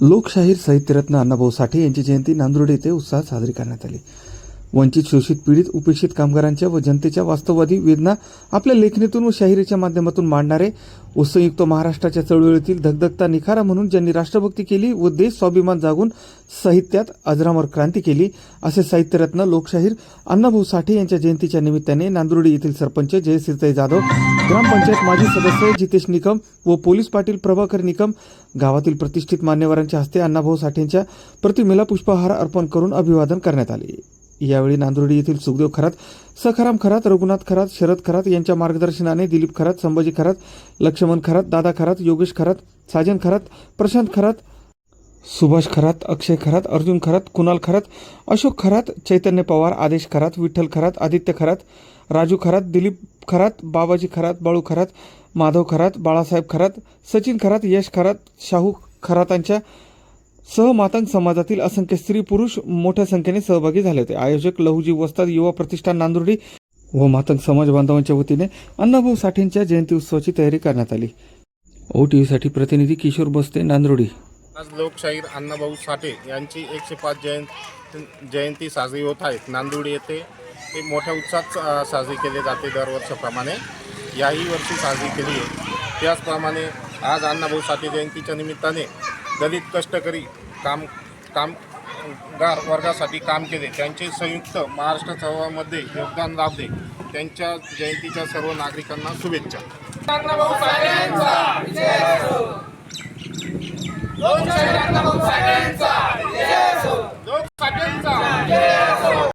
लोकशाहीर साहित्यरत्न अण्णाभाऊ साठे यांची जयंती नांदुर्डे येथे उत्साहात साजरी करण्यात आली. वंचित शोषित पीडित उपेक्षित कामगारांच्या व जनतेच्या वास्तववादी वेदना आपल्या लेखणीतून व शाहिरीच्या माध्यमातून मांडणारे व संयुक्त महाराष्ट्राच्या चळवळीतील धगधगता निखारा म्हणून ज्यांनी राष्ट्रभक्ती केली व देश स्वाभिमान जागून साहित्यात अजरामर क्रांती केली असे साहित्यरत्न लोकशाहीर अण्णाभाऊ साठे यांच्या जयंतीच्या निमित्ताने नांदुर्डी येथील सरपंच जयसिरताई जाधव ग्रामपंचायत माजी सदस्य जितेश निकम व पोलीस पाटील प्रभाकर निकम गावातील प्रतिष्ठित मान्यवरांच्या हस्ते अण्णाभाऊ साठेंच्या प्रतिमेला पुष्पहार अर्पण करून अभिवादन करण्यात आले. यावेळी नांदुर्डी येथील सुखदेव खरात सखाराम खरात रघुनाथ खरात शरद खरात यांच्या मार्गदर्शनाने दिलीप खरात संभाजी खरात लक्ष्मण खरात दादा खरात योगेश खरात साजन खरात प्रशांत खरात सुभाष खरात अक्षय खरात अर्जुन खरात कुणाल खरात अशोक खरात चैतन्य पवार आदेश खरात विठ्ठल खरात आदित्य खरात राजू खरात दिलीप खरात बाबाजी खरात बाळू खरात माधव खरात बाळासाहेब खरात सचिन खरात यश खरात शाहू खरातांच्या सहमातंग समाजातील असंख्य स्त्री पुरुष मोठ्या संख्येने सहभागी झाले होते. आयोजक लहुजी वस्ताद युवा प्रतिष्ठान नांदुर्डी व मातंग समाज बांधवांच्या वतीने अण्णाभाऊ साठेंच्या जयंती उत्सवाची तयारी करण्यात आली. ओ टी व्हीसाठी प्रतिनिधी किशोर बस्ते नांदुर्डी. आज लोकशाहीर अण्णाभाऊ साठे यांची एकशे पाच जयंती जयंती साजरी होत आहे. नांदुर्डी येथे ते मोठ्या उत्साहात साजरी केले जाते दरवर्षाप्रमाणे. याही वर्षी साजरी केली आहे. त्याचप्रमाणे आज अण्णाभाऊ साठे जयंतीच्या निमित्ताने दलित कष्टकरी काम कामगार वर्गासाठी काम केले. त्यांचे संयुक्त महाराष्ट्र चळवळीमध्ये योगदान लाभले. त्यांच्या जयंतीच्या सर्व नागरिकांना शुभेच्छा.